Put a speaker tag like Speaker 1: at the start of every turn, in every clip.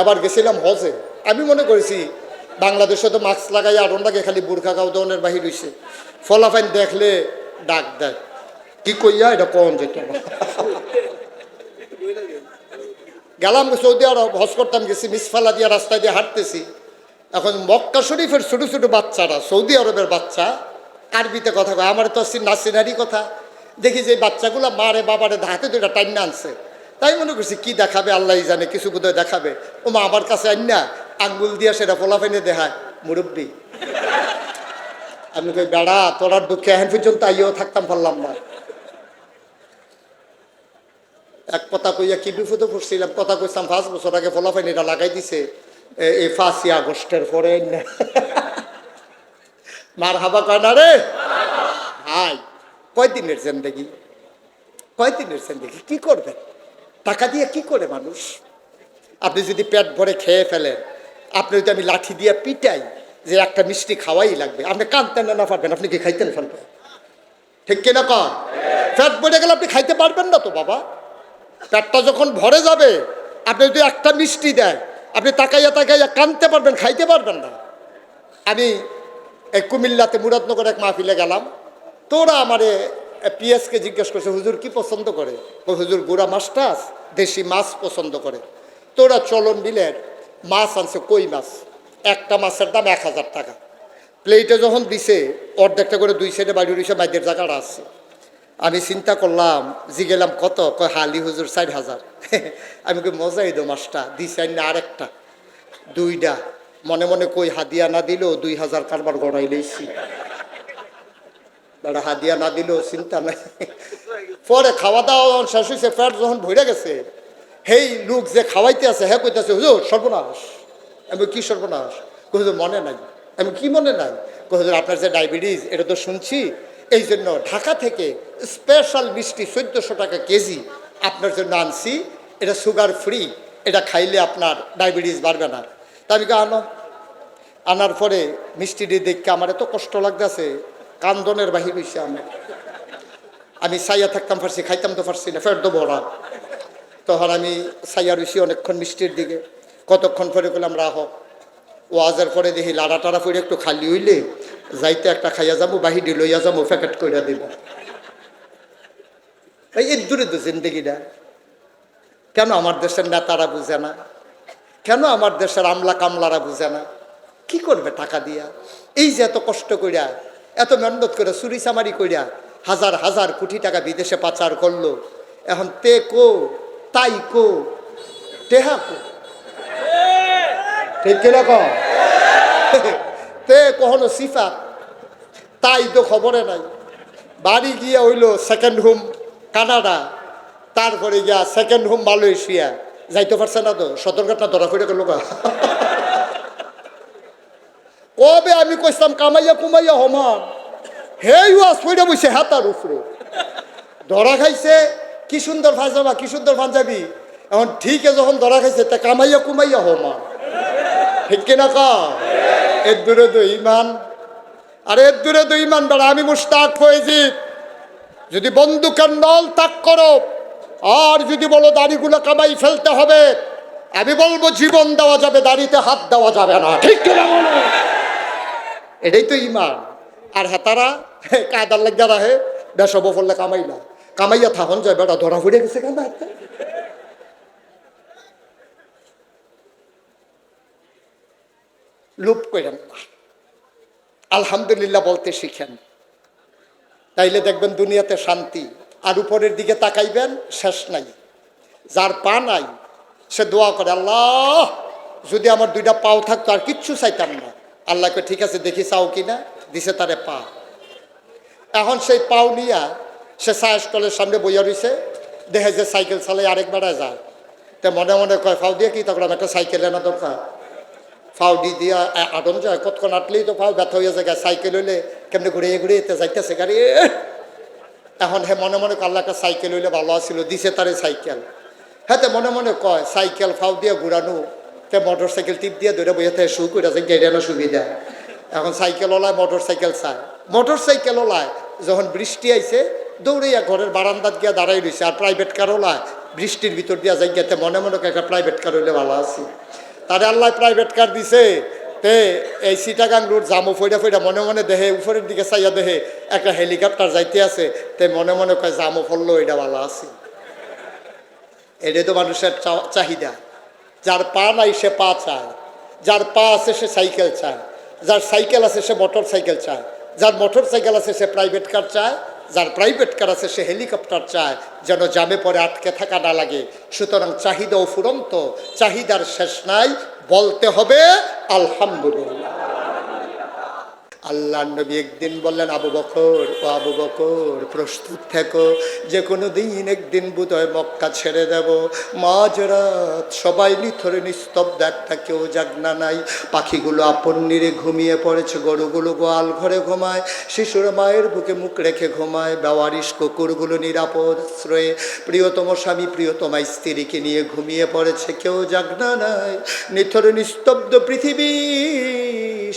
Speaker 1: এবার গেছিলাম হজে। আমি মনে করেছি, বাংলাদেশে তো মাস্ক লাগাই আরন লাগে, খালি বুর্খা দনের বাহির হইছে। ফলাফাইন দেখলে ডাক দেয়। কি কইয়া এটা কন যেত গেলাম সৌদি আরব, হজ করতাম, গেছি, মিসফালা দিয়ে রাস্তায় দিয়ে হাঁটতেছি। এখন মক্কা শরীফের ছোট ছোট বাচ্চারা, সৌদি আরবের বাচ্চা, আরবিতে কথা কয়। আমার তো নাসিনারি কথা। দেখি যে বাচ্চাগুলো মারে বাবারে, হাতে দুটা টাইম আনছে। তাই মনে করছি, কি দেখাবে? আল্লাহ জানে, কিছু বোধহয় দেখাবে। ও মা, আমার কাছে আইন না, আঙ্গুল দিয়া সেটা ফোলাফেনে দেখায়। মুরব্বী। আমি কই, বেড়া তোরার দুঃখে এখন পর্যন্ত আইও থাকতাম পারলাম না। এক কথা কইয়া কি বিপদে পড়ছিলাম? কথা কইতাম পাঁচ বছর আগে ফলাফাইন এটা লাগাই দিছে। এই ফাঁসি আগস্টের পরে মার হাবা কয়, না রে হাই কয়দিনের জেন্দেগি? কয়দিনের জেন্দেগি? কি করবে টাকা দিয়ে কি করে মানুষ? আপনি যদি পেট ভরে খেয়ে ফেলেন, আপনি যদি আমি লাঠি দিয়ে পিটাই যে একটা মিষ্টি খাওয়াই লাগবে, আপনি কানতেন না পারবেন, আপনি কি খাইতেন ফেলবেন ঠিক কিনা কন? পেট ভরে গেলে আপনি খাইতে পারবেন না তো বাবা। পেটটা যখন ভরে যাবে, আপনি যদি একটা মিষ্টি দেয়, আপনি তাকাইয়া তাকাইয়া কানতে পারবেন, খাইতে পারবেন না। আমি এই কুমিল্লাতে মুরাদনগর এক মাহফিলে গেলাম। তোরা আমারে পিএসকে জিজ্ঞেস করছে, হুজুর কি পছন্দ করে? হুজুর, গুড়া মাছ টাছ দেশি মাছ পছন্দ করে। তোরা চলন বিলের মাছ আনছে কই মাছ? একটা মাছের দাম এক হাজার টাকা। প্লেটে যখন দিছে, অর্ধেকটা করে দুই সাইডে বাড়ি রয়েছে বাইদের জায়গাটা আছে। আমি চিন্তা করলাম, জিগেলাম, কত? কয়, হালি হুজুর, চার হাজার। আমি কই মজাই দো মাছটা, দিছে না আরেকটা। দুইটা। মনে মনে কই, হাদিয়া না দিলেও দুই হাজার কারবার গড়াই লইছি। বেড়া হাদিয়া না দিলেও চিন্তা নাই। পরে খাওয়া দাওয়া যখন শেষ হয়েছে পেট যখন ভরে গেছে, হেই লোক যে খাওয়াইতে আছে হ্যাঁ কইতেছে, হুজুর, সর্বনাশ। আমি কি সর্বনাশ? হুজুর, মনে নাই। আমি কি মনে নাই? হুজুর, আপনার যে ডায়াবেটিস, এটা তো শুনছি। এই জন্য ঢাকা থেকে স্পেশাল মিষ্টি চোদ্দোশো টাকা কেজি আপনার জন্য আনছি। এটা সুগার ফ্রি এটা খাইলে আপনার ডায়াবেটিস বাড়বে না। তা আমি আনো। আনার পরে মিষ্টিটি দেখতে আমার এত কষ্ট লাগতেছে। কান্দনের বাহির হইছে আমি। আমি সাইয়া থাকতাম পারছি খাইতাম তো পারছি না ফের তো ভরা তখন আমি সাইয়া রইছি অনেকক্ষণ মিষ্টির দিকে। কতক্ষণ পরে করলাম রাহ। ওয়াজের পরে দেখি লাড়া টাড়া করে একটু খালি হইলে যাইতে একটা খাইয়া যাব, বাহিরে লইয়া যাব, প্যাকেট করে দিব। এই দূরে তো জিন্দগিটা। কেন আমার দেশের নেতারা বুঝে না? কেন আমার দেশের আমলা কামলারা বুঝে না? কি করবে টাকা দিয়া? এই যে এত কষ্ট কইরা এত মেহনত করে চুরি চামারি কইরা হাজার হাজার কোটি টাকা বিদেশে পাচার করল। এখন তে কো, তাই কো, টেহা কো? ঠিক কীরকম তে কখনো সিফা? তাই তো খবরে নাই। বাড়ি গিয়ে হইল সেকেন্ড হোম কানাডা। তারপরে গিয়া সেকেন্ড হোম মালয়েশিয়া। যাইতে পারছে না তো? সতর্কতা ধরা করে গা। কবে আমি কইতাম কামাইয়া কুমাইয়া হমান হেই ওয়াজ পইরা বইছে হাতার উপরে। ধরা খাইছে, কি সুন্দর পাঞ্জাবা, কি সুন্দর পাঞ্জাবি। এখন ঠিকই যখন ধরা খাইছে, তা কামাইয়া কুমাইয়া হমান ঠিক কিনা কা এর দূরে তো ইমান। আর এর দূরে তো ইমান, বেড়া, আমি মুস্তাক হয়েছি যদি বন্দুকের নল তাক করো, আর যদি বলো দাড়িগুলো কামাই ফেলতে হবে, আমি বলব জীবন দেওয়া যাবে, দাড়িতে হাত দেওয়া যাবে না। ঠিক কিনা বলো? এটাই তো ইমান। আর হেতারা কায়দার লাগিয়া রাহে বেসব ফললে কামাইলা। কামাইয়া থাকুন যায়, বেটা, ধরা ফুড়ে গেছে কেন লুপ করেন আলহামদুলিল্লাহ বলতে শিখেন। তাইলে দেখবেন দুনিয়াতে শান্তি। আর উপরের দিকে তাকাইবেন, শেষ নাই। যার পা নাই, সে দোয়া করে, আল্লাহ, যদি আমার দুইটা পাও থাকতো, আর কিচ্ছু চাইতাম না। আল্লাহকে ঠিক আছে, দেখি চাও কিনা দিছে তারে পা। এখন সেই পাও নিয়া সে চায়ের স্টলের সামনে বইয়া রইছে, দেখে যে সাইকেল চালাই আরেক বেড়ায় যায়। তা মনে মনে কয়, ফাও দিয়ে কি তখন আমার একটা সাইকেল আনা দরকার? ফাও দি দিয়া আটন যায়, কতক্ষণ আটলেই তো ফাও, ব্যথা হয়ে যায় সাইকেল হইলে কেমনি ঘুরিয়ে ঘুরিয়ে যাইতেছে গাড়ি! এখন হে মনে মনে আল্লাহ একটা সাইকেল হইলে ভালো আছিল, দিছে তারে সাইকেল। হ্যাঁ মনে মনে কয়, সাইকেল ফাও দিয়ে ঘুরানো তে মোটর সাইকেল টিপ দিয়ে ধরে বইয়াতে শু করে আছে গেড়ানো সুবিধা। এখন সাইকেল ওলায় মোটর সাইকেল চায়। মোটর সাইকেল ওলায়, যখন বৃষ্টি আইছে, দৌড়াইয়া ঘরের বারান্দাত গিয়া দাঁড়াই রয়েছে আর প্রাইভেট কার ওলায়, বৃষ্টির ভিতর দিয়া যাই গিয়াতে মনে মনে একটা প্রাইভেট কার হইলে ভালো আছে। তারে আল্লাহ প্রাইভেট কার দিছে। তে এই সিটাগাং রোড জামু ফইডা ফইডা মনে মনে দেহে, উপরের দিকে চাইয়া দেহে একটা হেলিকপ্টার যাইতে আছে। তে মনে মনে কয় জামু ফললো, এটা ভালো আছে। এটাই তো মানুষের চাহিদা। যার পা নাই সে পা চায়। যার পা আছে সে সাইকেল চায়। যার সাইকেল আছে সে মোটর সাইকেল চায়। যার মোটর সাইকেল আছে সে প্রাইভেট কার চায়। যার প্রাইভেট কার আছে সে হেলিকপ্টার চায়। যেন জামে পরে আটকে থাকা না লাগে। সুতরাং চাহিদাও ফুরন্ত, চাহিদার শেষ নাই। বলতে হবে, আলহামদুলিল্লাহ। আল্লাহ নবী একদিন বললেন, আবু বকর, ও আবু বকর, প্রস্তুত থেকো। যে কোনো দিন একদিন বোধহয় মক্কা ছেড়ে দেব। মাঝরাত সবাই নিথরে নিস্তব্ধ, একটা কেউ জাগনা নাই। পাখিগুলো আপন নিরে ঘুমিয়ে পড়েছে, গরুগুলো গোয়াল ঘরে ঘুমায়। শিশুরা মায়ের বুকে মুখ রেখে ঘুমায়। বেওয়ারিশ কুকুরগুলো নিরাপদ আশ্রয়ে। প্রিয়তম স্বামী প্রিয়তমা স্ত্রীকে নিয়ে ঘুমিয়ে পড়েছে, কেউ জাগনা নাই। নিথরে নিস্তব্ধ পৃথিবী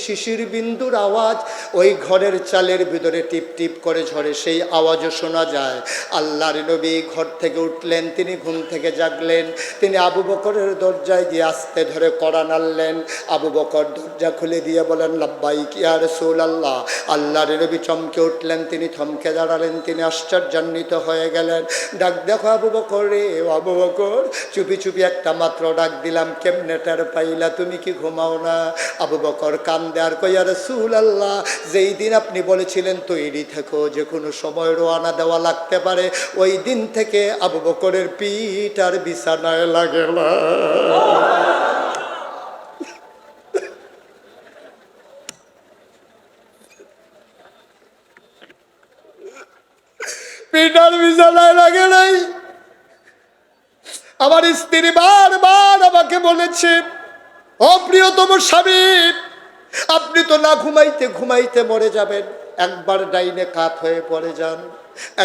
Speaker 1: শিশির বিন্দুর আওয়াজ। ওই ঘরের চালের ভিতরে টিপ টিপ করে ঝরে সেই আওয়াজও শোনা যায়। আল্লাহর নবী ঘর থেকে উঠলেন, তিনি ঘুম থেকে জাগলেন। তিনি আবু বকরের দরজায় গিয়ে আস্তে ধরে কড়া নাড়লেন। আবু বকর দরজা খুলে দিয়ে বলেন লাব্বাই কি আর সোল আল্লাহ আল্লাহর নবী চমকে উঠলেন, তিনি থমকে দাঁড়ালেন, তিনি আশ্চর্যান্বিত হয়ে গেলেন। ডাক দেখো আবু বকর রে আবু বকর, চুপি চুপি একটা মাত্র ডাক দিলাম, কেমনে টের পাইলা, তুমি কি ঘুমাও না? আবু বকর কান্দে আর কইয়া রসুল আল্লাহ যেই দিন আপনি বলেছিলেন তৈরি থেকো, যে কোনো সময় রোয়ানা দেওয়া লাগতে পারে, ওই দিন থেকে আবু বকরের পিঠ আর বিছানায় লাগে বিছানায় লাগে নাই। আমার স্ত্রী বারবার আমাকে বলেছে অপ্রিয়তম স্বামী আপনি তো না ঘুমাইতে ঘুমাইতে মরে যাবেন। একবার ডাইনে কাত হয়ে পড়ে যান,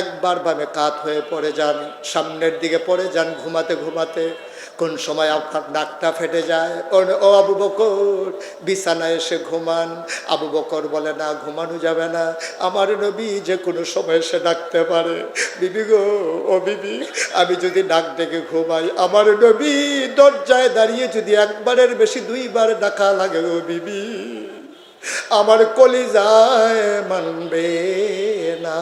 Speaker 1: একবার বামে কাত হয়ে পড়ে যান, সামনের দিকে পড়ে যান ঘুমাতে ঘুমাতে। কোন সময় আপনার নাকটা ফেটে যায়? ও আবু বকর, বিছানায় এসে ঘুমান। আবু বকর বলে, না, ঘুমানো যাবে না। আমার নবী যে কোনো সময় এসে ডাকতে পারে। বিবি গো, ও বিবি, আমি যদি ডাক ডেকে ঘুমাই, আমার নবী দরজায় দাঁড়িয়ে যদি একবারের বেশি দুইবার ডাকা লাগে, ও বিবি, আমার কলিজায় মানবে না।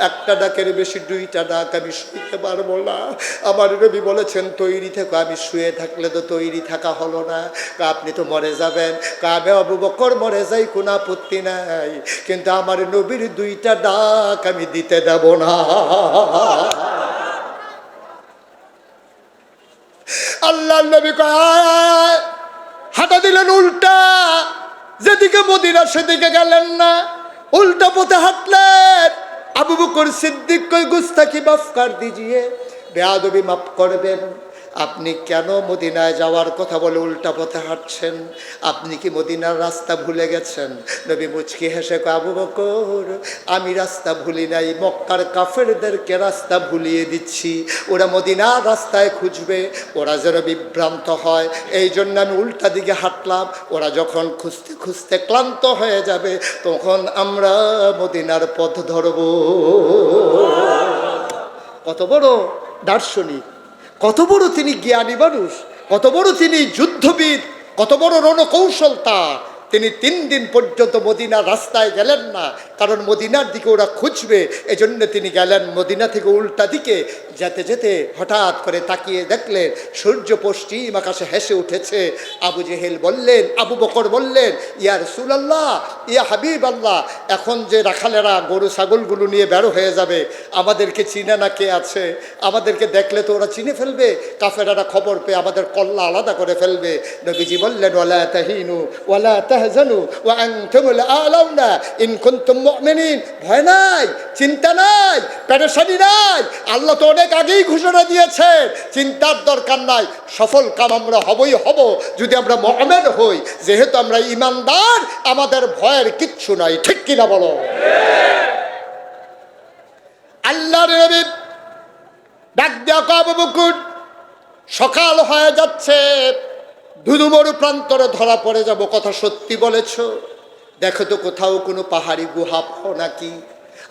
Speaker 1: একটা ডাকের বেশি, দুইটা ডাক আমি শুইতে পারব না। আমার রবি বলেছেন, তৈরি থেকে, আমি শুয়ে থাকলে তো তৈরি থাকা হলো না। আপনি তো মরে যাবেন। কাবে আবু বকর মরে যাই, কোনো আপত্তি নাই। কিন্তু আমার নবীর দুইটা ডাক আমি দিতে দেব না। আল্লাহ নবী কয়। হাঁটা দিলেন উল্টা। যেদিকে মদিনা, সেদিকে গেলেন না। উল্টা পথে হাঁটলেন। আবু বকর সিদ্দিক কই গুস্তাকি মাফ কর দিজিয়ে। বেয়াদবি মাফ করবেন। আপনি কেন মদিনায় যাওয়ার কথা বলে উল্টা পথে হাঁটছেন? আপনি কি মদিনার রাস্তা ভুলে গেছেন? নবী মুচকি হেসে আবু বকর, আমি রাস্তা ভুলি নাই। মক্কার কাফেরদেরকে রাস্তা ভুলিয়ে দিচ্ছি। ওরা মদিনার রাস্তায় খুঁজবে, ওরা যেন বিভ্রান্ত হয়। এই জন্য আমি উল্টা দিকে হাঁটলাম। ওরা যখন খুঁজতে খুঁজতে ক্লান্ত হয়ে যাবে, তখন আমরা মদিনার পথ ধরব। কত বড় দার্শনিক। কত বড় তিনি জ্ঞানী মানুষ কত বড় তিনি যুদ্ধবিদ কত বড় রণকৌশল তার। তিনি তিন দিন পর্যন্ত মদিনার রাস্তায় গেলেন না। কারণ মদিনার দিকে ওরা খুঁজবে, এজন্য তিনি গেলেন মদিনা থেকে উল্টা দিকে। যেতে যেতে হঠাৎ করে তাকিয়ে দেখলেন, সূর্য পশ্চিম আকাশে হেসে উঠেছে। আবু জেহেল বললেন, আবু বকর বললেন, ইয়া রসুলাল্লাহ, ইয়া হাবিব আল্লাহ এখন যে রাখালেরা গরু ছাগলগুলো নিয়ে বেরো হয়ে যাবে, আমাদেরকে চিনে না কে আছে? আমাদেরকে দেখলে তো ওরা চিনে ফেলবে। কাফেরারা খবর পেয়ে আমাদের কল্লা আলাদা করে ফেলবে। নবীজি বললেন ওলা তাহিনু, ওয়ালা তাহজানু ওয়া আনতুমুল আলাউনা। ইন কুনতুম মুমিনিন। ভয় নাই, চিন্তা নাই, পেরেশানি নাই। আল্লাহ তো অনেক আগেই ঘোষণা দিয়েছে চিন্তার দরকার নাই। সফল কাম আমরা হবই, হব। যদি আমরা মহমেন হই, যেহেতু আমরা ইমানদার, আমাদের ভয়ের কিচ্ছু নাই। ঠিক কিনা বলো? আল্লাহর নবী ডাক দেওয়া সকাল হয়ে যাচ্ছে। ধুধুমরু প্রান্তরে ধরা পড়ে যাব, কথা সত্যি বলেছ। দেখো তো কোথাও কোনো পাহাড়ি গুহা পাও নাকি?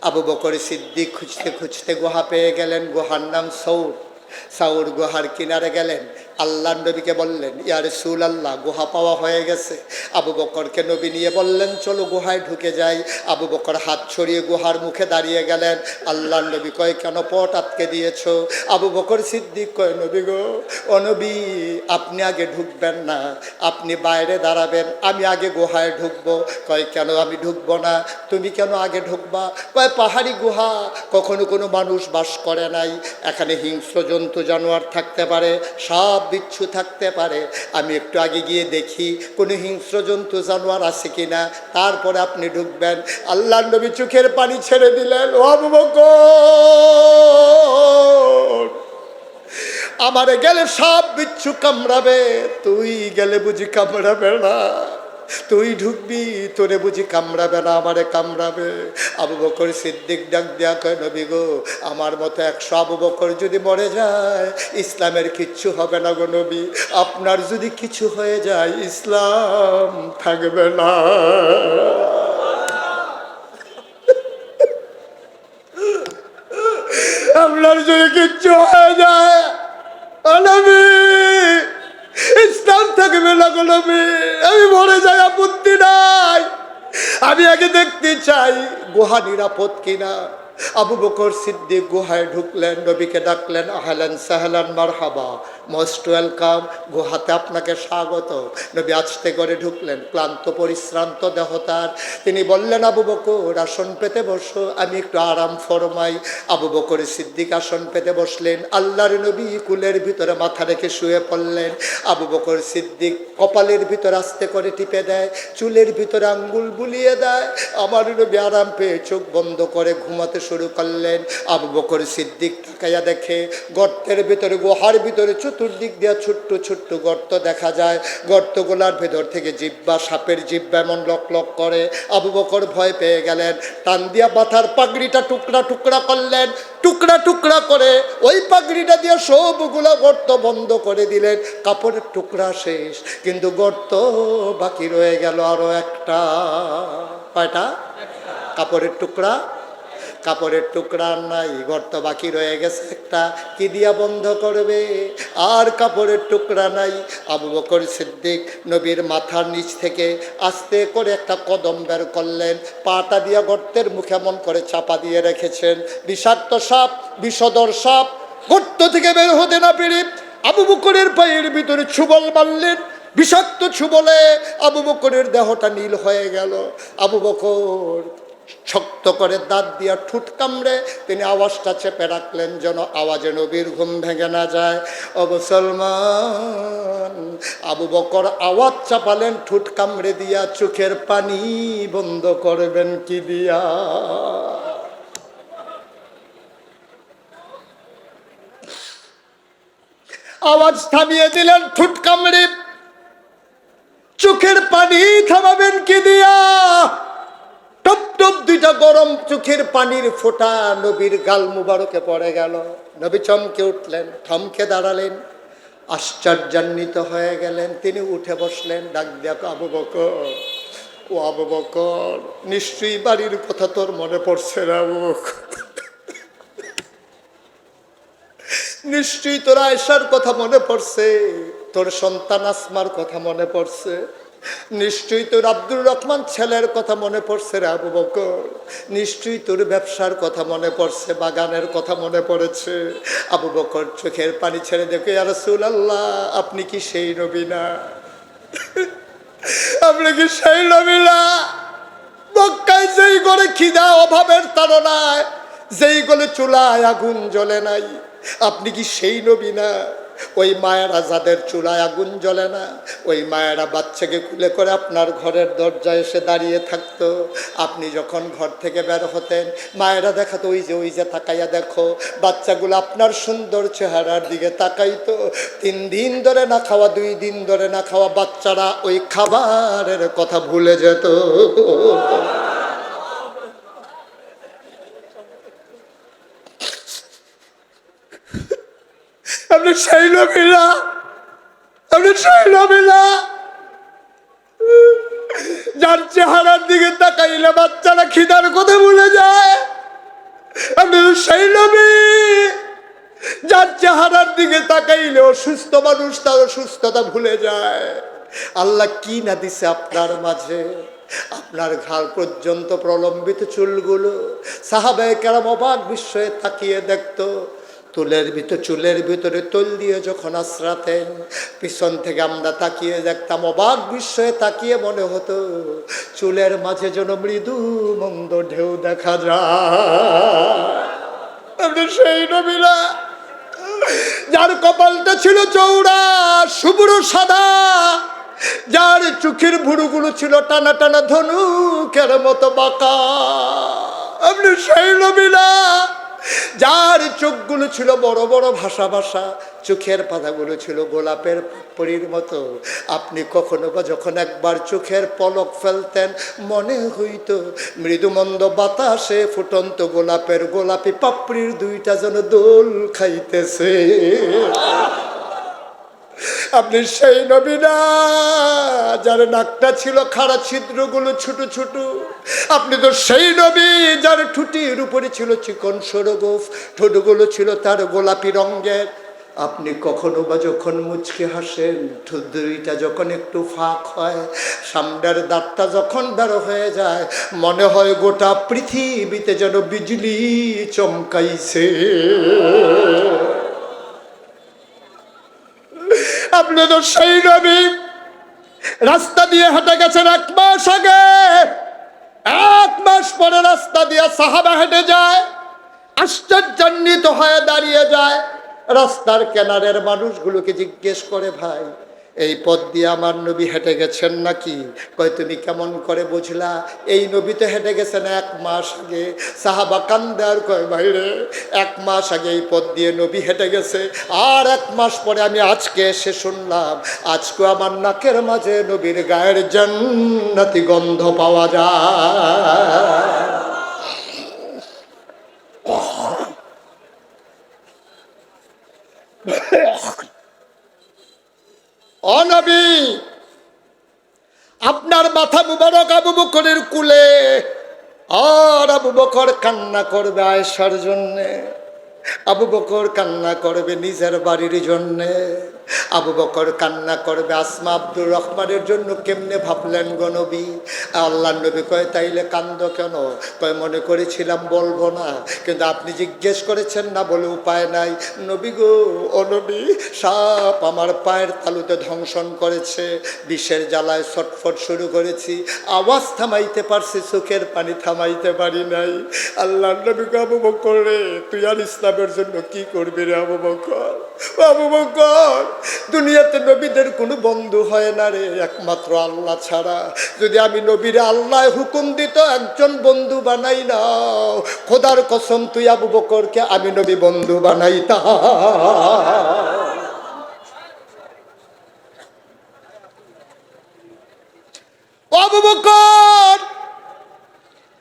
Speaker 1: আবু বকর সিদ্দিক খুঁজতে খুঁজতে গুহা পেয়ে গেলেন, গুহার নাম সৌর। সাউর গুহার কিনারে গেলেন আল্লাহ নবীকে বললেন ইয়ার সুল আল্লাহ গুহা পাওয়া হয়ে গেছে। আবু বকরকে নবী নিয়ে বললেন, চলো গুহায় ঢুকে যাই। আবু বকর হাত ছড়িয়ে গুহার মুখে দাঁড়িয়ে গেলেন। আল্লাহ নবী কয়, কেন পট আটকে দিয়েছ? আবু বকর সিদ্দিক কয়, নবী গো, ও নবী, আপনি আগে ঢুকবেন না, আপনি বাইরে দাঁড়াবেন, আমি আগে গুহায় ঢুকবো। কয়, কেন আমি ঢুকবো না? তুমি কেন আগে ঢুকবা? কয়, পাহাড়ি গুহা, কখনো কোনো মানুষ বাস করে নাই। এখানে হিংস্র জন্তু জানোয়ার থাকতে পারে সব বিচ্ছু থাকতে পারে। আমি একটু আগে গিয়ে দেখি, কোনো হিংস্র জন্তু, জানোয়ার আছে কি না তারপরে আপনি ঢুকবেন। আল্লাহ নবী চোখের পানি ছেড়ে দিলেন, ও আমারে গেলে সব বিচ্ছু কামড়াবে, তুই গেলে বুঝি কামড়াবে না। তুই ঢুকবি, তোরে বুঝি কামড়াবে না, আমারে কামড়াবে। আবু বকর সিদ্দিক ডাক দেয়া কয়, নবী গো, আমার মতো একশো আবু বকর যদি মরে যায়, ইসলামের কিচ্ছু হবে না গো নবী। আপনার যদি কিছু হয়ে যায়, ইসলাম থাকবে না। আপনার যদি কিচ্ছু হয়ে যায় নবী ইসলাম থাকবে না গো নবী আমি মরে যাই আপত্তি নাই। আমি আগে দেখতে চাই গুহা নিরাপদ কিনা। আবু বকর সিদ্দিক গুহায় ঢুকলেন, নবীকে ডাকলেন, আহলান সাহলান মারহাবা। মোস্ট ওয়েলকাম গুহাতে আপনাকে স্বাগত। নবী আস্তে করে ঢুকলেন, ক্লান্ত, পরিশ্রান্ত দেহতার তিনি বললেন, আবু বকর, আসন পেতে বসো, আমি একটু আরাম ফরমাই। আবু বকর সিদ্দিক আসন পেতে বসলেন, আল্লাহর নবী কুলের ভিতরে মাথা রেখে শুয়ে পড়লেন। আবু বকর সিদ্দিক কপালের ভিতর আস্তে করে টিপে দেয়, চুলের ভিতরে আঙ্গুল বুলিয়ে দেয়। আমার নবী আরাম পেয়ে চোখ বন্ধ করে ঘুমাতে শুরু করলেন। আবু বকর সিদ্দিক তাকাইয়া দেখে, গর্তের ভিতরে, গুহার ভিতরে, চতুর্দিক দিয়া ছোট্ট ছোট্ট গর্ত দেখা যায়। গর্তগুলার ভেতর থেকে জিব্বা, সাপের জিব্বা এমন লক লক করে। আবু বকর ভয় পেয়ে গেলেন। টান দিয়া মাথার পাগড়িটা টুকরা টুকরা করলেন। টুকরা টুকরা করে ওই পাগড়িটা দিয়ে সবগুলো গর্ত বন্ধ করে দিলেন। কাপড়ের টুকরা শেষ, কিন্তু গর্ত বাকি রয়ে গেল আরও একটা। কয়টা? কাপড়ের টুকরা কাপড়ের টুকরা নাই গর্ত বাকি রয়ে গেছে একটা, কি দিয়া বন্ধ করবে? আর কাপড়ের টুকরা নাই। আবু বকর সিদ্দিক নবীর মাথার নিচ থেকে আস্তে করে একটা কদম বের করলেন, পাটা দিয়া গর্তের মুখে মন করে চাপা দিয়ে রেখেছেন। বিষাক্ত সাপ বিষদর সাপ, গর্ত থেকে বের হতে না পেরে আবু বকরের পায়ের ভিতরে ছুবল মারলেন। বিষাক্ত ছুবলে আবু বকরের দেহটা নীল হয়ে গেল। আবু বকর শক্ত করে দাঁত দিয়া ঠুট কামড়ে তিনি আওয়াজটা চেপে রাখলেন, যেন আওয়াজে নবীর ঘুম ভেঙে না যায়। ও মুসলমান আবু বকর আওয়াজ চাপালেন, ঠুট কামড়ে দিয়া চোখের পানি বন্ধ করবেন কি দিয়া? আওয়াজ থামিয়ে দিলেন, ঠুট কামড়ে, চোখের পানি থামাবেন কি দিয়া? দুইটা গরম চোখের পানির ফোঁটা নবীর গাল মুবারকে পড়ে গেল। নবী চমকে উঠলেন, থমকে দাঁড়ালেন, আশ্চর্যান্বিত হয়ে গেলেন। তিনি উঠে বসলেন, ডাক দেখো আবু বকর ও আবু বকর, নিশ্চয়ই বাড়ির কথা তোর মনে পড়ছে না আবু বকর? নিশ্চয়ই তোর আয়সার কথা মনে পড়ছে, তোর সন্তান আসমার কথা মনে পড়ছে নিশ্চয়ই তোর আব্দুর রহমান ছেলের কথা মনে পড়ছে রে আবু বকর। নিশ্চয়ই তোর ব্যবসার কথা মনে পড়ছে, বাগানের কথা মনে পড়েছে। আবু বকর চোখের পানি ছেড়ে দেখে আর আল্লাহ আপনি কি সেই নবী না? আপনি কি সেই নবী না? মক্কায় যেই করে খিদা অভাবের তাড়নায়, যেই গলে চুলায় আগুন জ্বলে নাই, আপনি কি সেই নবী না? ওই মায়েরা যাদের চুলায় আগুন জ্বলে না, ওই মায়েরা বাচ্চাকে কুলে করে আপনার ঘরের দরজায় এসে দাঁড়িয়ে থাকতো। আপনি যখন ঘর থেকে বের হতেন, মায়েরা দেখাতো, ওই যে ওই যে, তাকাইয়া দেখো। বাচ্চাগুলো আপনার সুন্দর চেহারার দিকে তাকাইতো। তিন দিন ধরে না খাওয়া, দুই দিন ধরে না খাওয়া, বাচ্চারা ওই খাবারের কথা ভুলে যেত। আপনি সেই নবীরা আপনি সেই যার চেহারার দিকে তাকাইলে বাচ্চারা খিদার কথা ভুলে যায়। আপনি সেই যার চেহারার দিকে তাকাইলে অসুস্থ মানুষ তার অসুস্থতা ভুলে যায়। আল্লাহ কি না দিছে আপনার মাঝে? আপনার ঘাড় পর্যন্ত প্রলম্বিত চুলগুলো সাহাবায় কেরাম অবাক বিস্ময়ে তাকিয়ে দেখতো। তুলের ভিতর, চুলের ভিতরে তৈল দিয়ে যখন আশ্রাতেন, পিছন থেকে আমরা তাকিয়ে দেখতাম, অবাক বিস্ময়ে তাকিয়ে মনে হতো, চুলের মাঝে যেন মৃদু মন্দ ঢেউ দেখা যায়। সেই নবীরা, যার কপালটা ছিল চৌড়া শুভ্র সাদা, যার চোখের ভুরুগুলো ছিল টানা টানা ধনুকের মতো বাঁকা। আপনি সেই নবীরা যার চোখগুলো ছিল বড় বড় ভাষা ভাষা, চোখের পাতাগুলো ছিল গোলাপের পরির মতো। আপনি কখনো বা যখন একবার চোখের পলক ফেলতেন, মনে হইত মৃদুমন্দ বাতাসে ফুটন্ত গোলাপের গোলাপি পাপড়ির দুইটা যেন দোল খাইতেছে। আপনি সেই নবী না, যার নাকটা ছিল খাড়া ছিদ্রগুলো ছোট ছোট। আপনি তো সেই নবী যার ঠুটির উপরে ছিল চিকন সরগোফ, ঠোঁটগুলো ছিল তার গোলাপি রঙের। আপনি কখনো বা যখন মুচকে হাসেন ঠোঁট দুইটা যখন একটু ফাঁক হয়, সামনের দাঁতটা যখন বের হয়ে যায়, মনে হয় গোটা পৃথিবীতে যেন বিজলি চমকাইছে। আপনি তো সেই নবী। রাস্তা দিয়ে হেঁটে গেছেন এক মাস আগে। এক মাস পরে রাস্তা দিয়ে সাহাবা হেঁটে যায়, আশ্চর্যান্বিত হয়ে দাঁড়িয়ে যায়। রাস্তার কেনারের মানুষগুলোকে জিজ্ঞেস করে, ভাই এই পথ দিয়ে আমার নবী হেঁটে গেছেন নাকি? কয়, তুমি কেমন করে বুঝলা? এই নবী তো হেঁটে গেছেন এক মাস আগে। সাহাবা কান্দে আর কয়, ভাইরে, এক মাস আগে এই পথ দিয়ে নবী হেঁটে গেছে। আর এক মাস পরে আমি আজকে এসে শুনলাম, আজকে আমার নাকের মাঝে নবীর গায়ের জান্নাতি গন্ধ পাওয়া যায়। অনবী আপনার মাথা মুবারক আবু বকরের কুলে আর আবু বকর কান্না করবে আয়েশার জন্যে, আবু বকর কান্না করবে নিজের বাড়ির জন্যে। আবু বকর কান্না করবে, আসমা আব্দুর রহমানের জন্য কেমনে ভাবলেন গো নবী? আল্লাহ নবী কয়, তাইলে কান্দ কেন? কয়, মনে করেছিলাম বলব না, কিন্তু আপনি জিজ্ঞেস করেছেন না বলে উপায় নাই। নবী গো, ও নবী, সাপ আমার পায়ের তালুতে ধ্বংসন করেছে, বিষের জ্বালায় ছটফট শুরু করেছি, আওয়াজ থামাইতে পারছি, চোখের পানি থামাইতে পারি নাই। আল্লাহ নবী আবু বকর রে, তুই আর ইসলামের জন্য কি করবি রে আবু বকর? আবু বকর দুনিয়াতে নবীদের কোনো বন্ধু হয় না রে, একমাত্র আল্লাহ ছাড়া। যদি আমি নবীরে আল্লাহ হুকুম দিত, একজন বন্ধু বানাই না খোদার কসম, তুই আবু বকরকে আমি নবী বন্ধু বানাইতা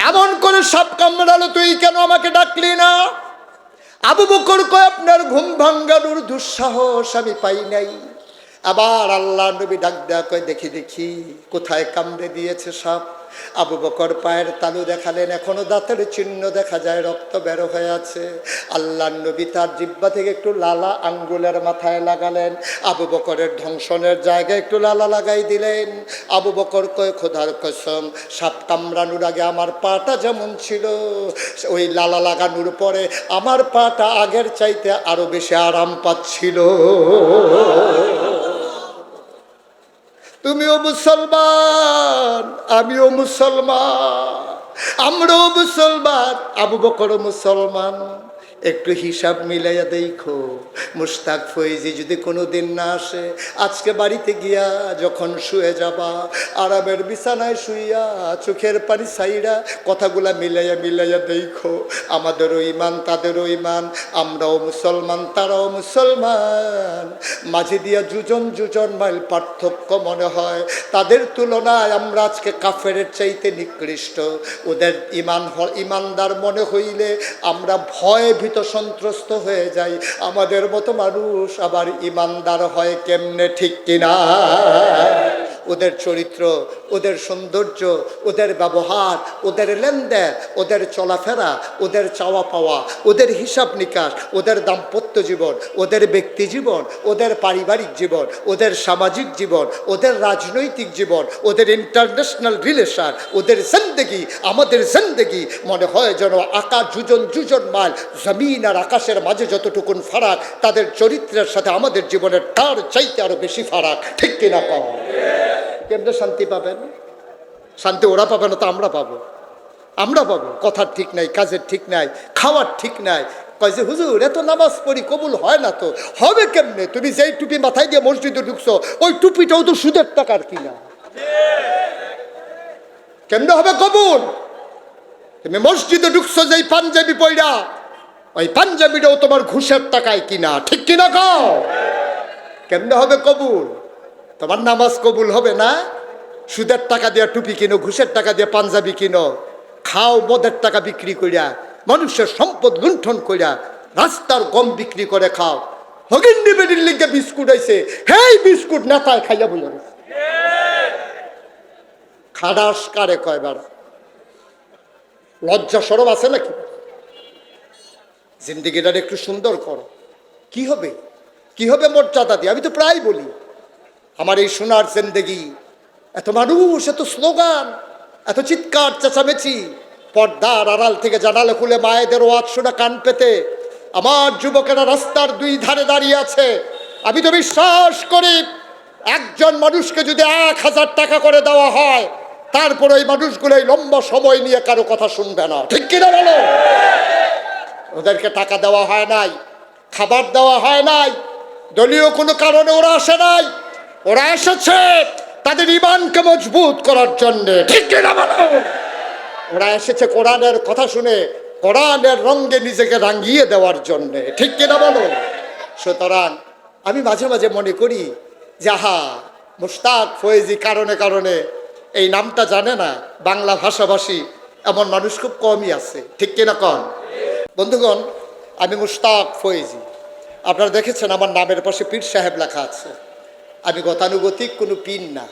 Speaker 1: এমন করে সাপ কামড়ালো, তুই কেন আমাকে ডাকলি না? আবু বকর কয়, আপনার ঘুম ভাঙ্গানোর দুঃসাহস আমি পাই নাই। আবার আল্লাহ নবী ডাক কয়, দেখি দেখি, কোথায় কামড়ে দিয়েছে সাপ? আবু বকর পায়ের তালু দেখালেন, এখনও দাঁতের চিহ্ন দেখা যায়, রক্ত বেরো হয়ে আছে। আল্লাহ নবী তার জিব্বা থেকে একটু লালা আঙ্গুলের মাথায় লাগালেন। আবু বকরের ধ্বংসনের জায়গায় একটু লালা লাগাই দিলেন। আবু বকর কয়, খোদার কসম, সাপ কামড়ানোর আগে আমার পাটা যেমন ছিল, ওই লালা লাগানোর পরে আমার পাটা আগের চাইতে আরও বেশি আরাম পাচ্ছিল। তুমিও মুসলমান আমিও মুসলমান আমরাও মুসলমান আবু বকর মুসলমান। একটু হিসাব মিলাইয়া দেখো। মুস্তাক ফৈজি যদি কোনো দিন না আসে, আজকে বাড়িতে গিয়া যখন শুয়ে যাবা, আরামের বিছানায় শুইয়া চোখের পানি সাইরা কথাগুলা মিলাইয়া মিলাইয়া দেখো, আমাদেরও ইমান তাদেরও ইমান আমরাও মুসলমান, তারাও মুসলমান। মাঝে দিয়া যুজন যুজন মাইল পার্থক্য মনে হয়, তাদের তুলনায় আমরা আজকে কাফের চাইতে নিকৃষ্ট। ওদের ইমান ইমানদার মনে হইলে আমরা ভয়ে ভীত সন্ত্রস্ত হয়ে যাই। আমাদের মতো মানুষ আবার ইমানদার হয় কেমনে ঠিক কিনা? ওদের চরিত্র, ওদের সৌন্দর্য, ওদের ব্যবহার, ওদের লেনদেন, ওদের চলাফেরা, ওদের চাওয়া পাওয়া, ওদের হিসাব নিকাশ, ওদের দাম্পত্য জীবন, ওদের ব্যক্তি জীবন, ওদের পারিবারিক জীবন, ওদের সামাজিক জীবন, ওদের রাজনৈতিক জীবন, ওদের ইন্টারন্যাশনাল রিলেশন ওদের জিন্দগি, আমাদের জিন্দগি। মনে হয় যেন আকাশ যুজন যুজন মাইল, জমিন আর আকাশের মাঝে যতটুকুন ফারাক, তাদের চরিত্রের সাথে আমাদের জীবনের তার চাইতে আরও বেশি ফারাক। ঠিক কিনা, পাওয়া? কেমনে শান্তি পাবেন? শান্তি ওরা পাবে না তো আমরা পাবো। আমরা পাবো কথার ঠিক নাই, কাজের ঠিক নাই, খাওয়ার ঠিক নাই। কয় যে, হুজুর, এত নামাজ পড়ি, কবুল হয় না তো। হবে কেমনে? তুমি যেই টুপি মাথায় দিয়ে মসজিদে ঢুকছো, ওই টুপিটাও তো সুদের টাকার কিনা। কেমনে হবে কবুল? তুমি মসজিদে ঢুকছো যেই পাঞ্জাবি পয়রা ওই পাঞ্জাবিটাও তোমার ঘুষের টাকায় কিনা। ঠিক কিনা কেমনে হবে কবুল? তোমার নামাজ কবুল হবে না? সুদের টাকা দিয়ে টুপি কিনো, ঘুষের টাকা দিয়ে পাঞ্জাবি কিনো, খাও, মদের টাকা বিক্রি করিয়া মানুষের সম্পদ লুণ্ঠন করিয়া রাস্তার গম বিক্রি করে খাও। হগিন্ডি বেডির লিগে বিস্কুট আইছে। হেই বিস্কুট নেতায় খাইয়া বলে খাডাস কারে কয় বেড়া লজ্জা সরব আছে নাকি? জিন্দিগিটার একটু সুন্দর করো। কি হবে? কি হবে মর্যাদা দিয়ে? আমি তো প্রায় বলি। আমার এই সোনার জিন্দেগি। এত মানুষ, এত স্লোগান, এত চিৎকার, চেঁচামেচি, পর্দার আড়াল থেকে জানালে খুলে মায়েদের ওয়াজ শোনা কান পেতে। আমার যুবকেরা রাস্তার দুই ধারে দাঁড়িয়ে আছে। আমি তো বিশ্বাস করি, একজন মানুষকে যদি এক হাজার টাকা করে দেওয়া হয়, তারপর ওই মানুষগুলো এই লম্বা সময় নিয়ে কারও কথা শুনবে না। ঠিক কিনা বলো? ওদেরকে টাকা দেওয়া হয় নাই, খাবার দেওয়া হয় নাই, দলীয় কোনো কারণে ওরা আসে নাই। ওরা এসেছে তাদের ইমানকে মজবুত করার জন্যে। ঠিক কিনা বলো? ওরা এসেছে কোরআনের কথা শুনে কোরআনের রঙ্গে নিজেকে রাঙিয়ে দেওয়ার জন্যে। ঠিক কিনা বলো? সুতরাং আমি মাঝে মাঝে মনে করি যাহা মুস্তাক ফয়েজি কারণে কারণে এই নামটা জানে না বাংলা ভাষাভাষী এমন মানুষ খুব কমই আছে। ঠিক কিনা কন? বন্ধুগণ আমি মুস্তাক ফয়েজি। আপনারা দেখেছেন আমার নামের পাশে পীর সাহেব লেখা আছে। আমি গতানুগতিক কোনো পীর না।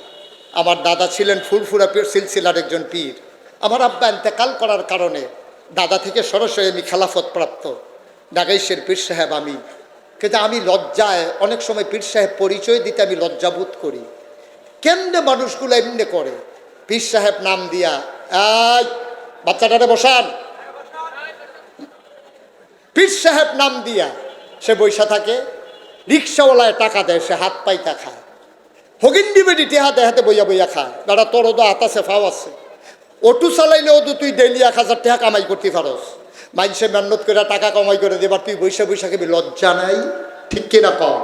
Speaker 1: আমার দাদা ছিলেন ফুরফুরা পীর, সিলসিলার একজন পীর। আমার আব্বা ইন্তেকাল করার কারণে দাদা থেকে সরাসরি আমি খেলাফত প্রাপ্ত। ডাগাইশের পীর সাহেব আমি। কিন্তু আমি লজ্জায় অনেক সময় পীর সাহেব পরিচয় দিতে আমি লজ্জাবোধ করি। কেমনে মানুষগুলো এমনি করে? পীর সাহেব নাম দিয়া, এই, বাচ্চাটারে বসান। পীর সাহেব নাম দিয়া সে বৈশা থাকে, রিক্সাওয়ালায় টাকা দেয়, সে হাত পাইতা খায়। হগিন্ডি বেডি টেহা দেহাতে বইয়া বইয়া খা বেড়া তোর তো আতাছে ফাও আছে। অটো চালাইলেও তো তুই ডেইলি এক হাজার টাকা কামাই করতে পারস। মানুষে মেহনত করে টাকা কামাই করে দেবার তুই বৈশা বৈশা খেবি, লজ্জা নাই? ঠিক কিনা কম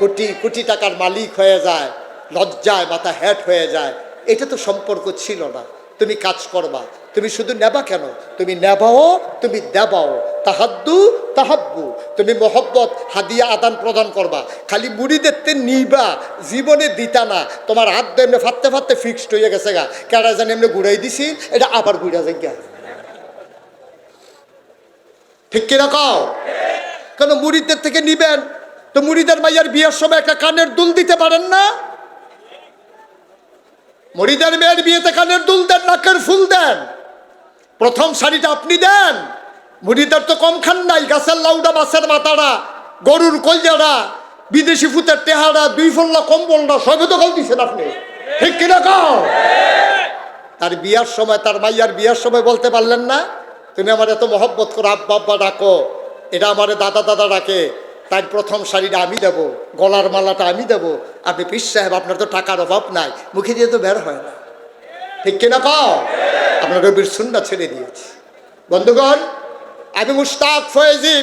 Speaker 1: কোটি কোটি টাকার মালিক হয়ে যায়, লজ্জায় মাথা হ্যাট হয়ে যায়। এটা তো সম্পর্ক ছিল না। তুমি কাজ করবা। তুমি শুধু নেবা কেন? তুমি নেবাও, তুমি দেবাও। তাহাদ্দু, তাহাব্বু। তুমি মোহব্বত, হাদিয়া আদান প্রদান করবা। খালি মুড়ি দেখতে নিবা, জীবনে দিতা না। তোমার হাত এমনি ফাটতে ফাটতে ফিক্সড হয়ে গেছে গা। কেডা জানি এমনি ঘুরাই দিছি, এটা আবার ঘুরা যায় গা ঠিক কিনা কও? কেন মুড়িদের থেকে নিবেন? তো মুড়িদের মাইয়ার বিয়ের সময় একটা কানের দুল দিতে পারেন না? মুড়িদের মেয়ের বিয়েতে কানের দুল দেন, নাকের ফুল দেন। প্রথম শাড়িটা আপনি দেন। মুড়িদের তো কম খান নাই, গাছের লাউডা মাছের মাথাটা গরুর কলজাটা বিদেশি ফুতের টেহারা, দুই ফল্লা কম্বলটা সবে তো দিচ্ছেন আপনি। ঠিক কিনা তার বিয়ার সময়, তার মাইয়ার বিয়ার সময় বলতে পারলেন না, তুমি আমার এত মহব্বত করো, আব্বা আব্বা ডাকো, এটা আমার দাদা দাদা ডাকে তাই প্রথম শাড়িটা আমি দেবো, গলার মালাটা আমি দেবো। আপনি পিস সাহেব, আপনার তো টাকার অভাব নাই, মুখে দিয়ে তো বের হয় না। ঠিক কিনা কও? আপনার রবির সুন্না ছেড়ে দিয়েছি। বন্ধুগণ, আমি মুস্তাক ফয়েজি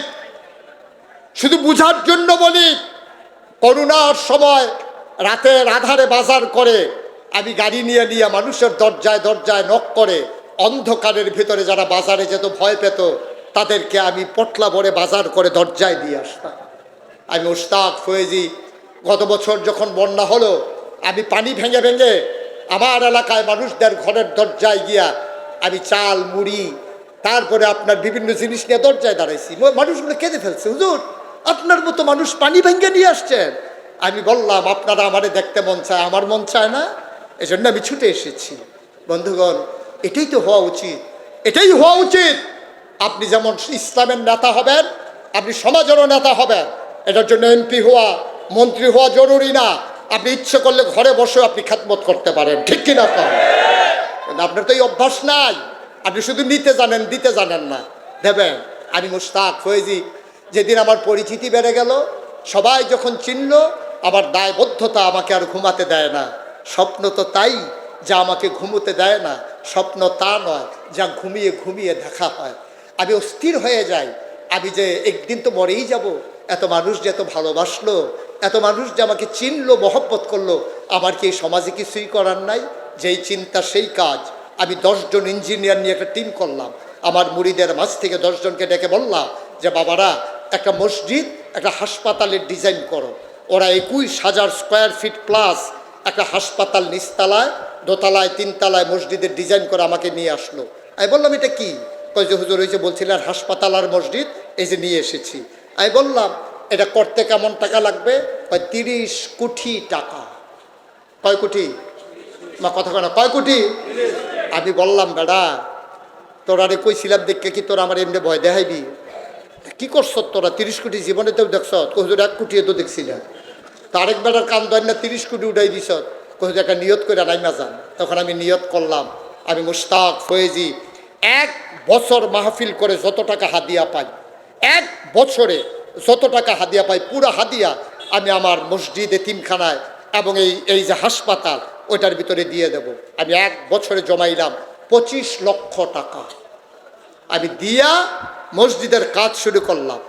Speaker 1: শুধু বুঝার জন্য বলি, করুণার সময় রাতের আধারে বাজার করে, আমি গাড়ি নিয়ে নিয়ে মানুষের দরজায় দরজায় নক করে, অন্ধকারের ভিতরে যারা বাজারে যেত, ভয় পেত, তাদেরকে আমি পটলা ভরে বাজার করে দরজায় দিয়ে আসতাম। আমি উস্তাদ ফয়েজি। গত বছর যখন বন্যা হলো, আমি পানি ভেঙে ভেঙে আমার এলাকায় মানুষদের ঘরের দরজায় গিয়া আমি চাল, মুড়ি, তারপরে আপনার বিভিন্ন জিনিস নিয়ে দরজায় দাঁড়াইছি। মানুষগুলো কেঁদে ফেলছে, হুজুর, আপনার মতো মানুষ পানি ভেঙে নিয়ে আসছেন। আমি বললাম, আপনারা আমারে দেখতে মন চায়, আমার মন চায় না। এজন্য আমি ছুটে এসেছি। বন্ধুগণ, এটাই তো হওয়া উচিত। এটাই হওয়া উচিত। আপনি যেমন ইসলামের নেতা হবেন, আপনি সমাজেরও নেতা হবেন। এটার জন্য এমপি হওয়া, মন্ত্রী হওয়া জরুরি না। আপনি ইচ্ছে করলে ঘরে বসে আপনি খ্যাতমত করতে পারেন। ঠিক কিনা? কিন্তু আপনার তো এই অভ্যাস নাই। আপনি শুধু নিতে জানেন, দিতে জানেন না। দেবেন আমি মুস্তাক ফয়েজি, যেদিন আমার পরিচিতি বেড়ে গেল, সবাই যখন চিনল আমার দায়বদ্ধতা আমাকে আর ঘুমাতে দেয় না। স্বপ্ন তো তাই যা আমাকে ঘুমোতে দেয় না। স্বপ্ন তা নয়, যা ঘুমিয়ে ঘুমিয়ে দেখা হয়। আমি অস্থির হয়ে যাই। আমি যে একদিন তো মরেই যাব। এত মানুষ যে এত ভালোবাসলো, এত মানুষ যে আমাকে চিনলো, মহব্বত করল, আমার কি এই সমাজে কিছুই করার নাই? যেই চিন্তা, সেই কাজ। আমি দশজন ইঞ্জিনিয়ার নিয়ে একটা টিম করলাম। আমার মুড়িদের মাছ থেকে দশজনকে ডেকে বললাম যে, বাবারা, একটা মসজিদ, একটা হাসপাতালের ডিজাইন করো। ওরা একুশ হাজার স্কোয়ার ফিট প্লাস একটা হাসপাতাল নিচতলায়, দোতলায়, তিনতলায় মসজিদের ডিজাইন করে আমাকে নিয়ে আসলো। আমি বললাম, এটা কি? কয় যে, হুজুর, ওই যে বলছিলেন হাসপাতাল আর মসজিদ, এই যে নিয়ে এসেছি। আমি বললাম, এটা করতে কেমন টাকা লাগবে? কয়, তিরিশ কোটি টাকা। কয় কোটি? মা কথা কয় না, কয় কোটি? আমি বললাম, বেড়া, তোরা রে কইছিলাম দেখে কি তোরা আমার এমনি ভয় দেখাইবি? কি করছ তোরা? তিরিশ কোটি জীবনে তো দেখছ কহুজুর এক কোটি তো দেখছি না। তারেক বেড়ার কান দেন না, তিরিশ কোটি উঠাই দিছ। কহুজুর একটা নিয়ত করে নাইমা যান। তখন আমি নিয়ত করলাম, আমি মুস্তাক ফয়েজি এক বছর মাহফিল করে যত টাকা হাদিয়া পাই এক বছরে যত টাকা হাদিয়া পাই, পুরো হাদিয়া আমি আমার মসজিদে তিমখানায় এবং এই এই যে হাসপাতাল, ওইটার ভিতরে দিয়ে দেব। আমি এক বছরে জমাইলাম পঁচিশ লক্ষ টাকা। আমি দিয়া মসজিদের কাজ শুরু করলাম।